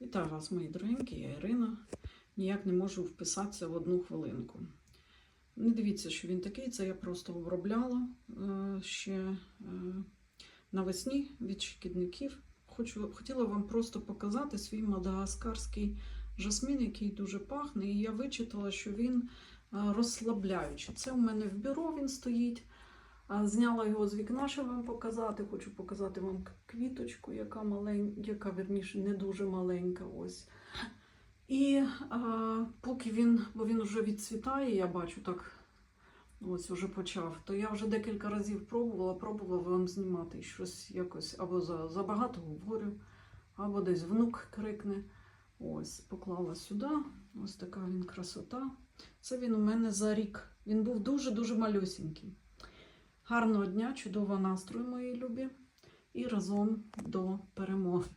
Вітаю вас, мої дорогенькі, я Ірина. Ніяк не можу вписатися в одну хвилинку. Не дивіться, що він такий, це я просто обробляла е, ще е, навесні від шкідників. Хочу, хотіла вам просто показати свій мадагаскарський жасмін, який дуже пахне, і я вичитала, що він е, розслабляючий. Це у мене в бюро він стоїть. Зняла його з вікна, щоб вам показати. Хочу показати вам квіточку, яка маленька, яка верніше не дуже маленька. Ось. І а, поки він, бо він вже відцвітає, я бачу так, ось уже почав, то я вже декілька разів пробувала, пробувала вам знімати щось якось або за, забагато говорю, або десь внук крикне. Ось, поклала сюди. Ось така він красота. Це він у мене за рік. Він був дуже-дуже малюсінький. Гарного дня, чудового настрою, мої любі, і разом до перемоги.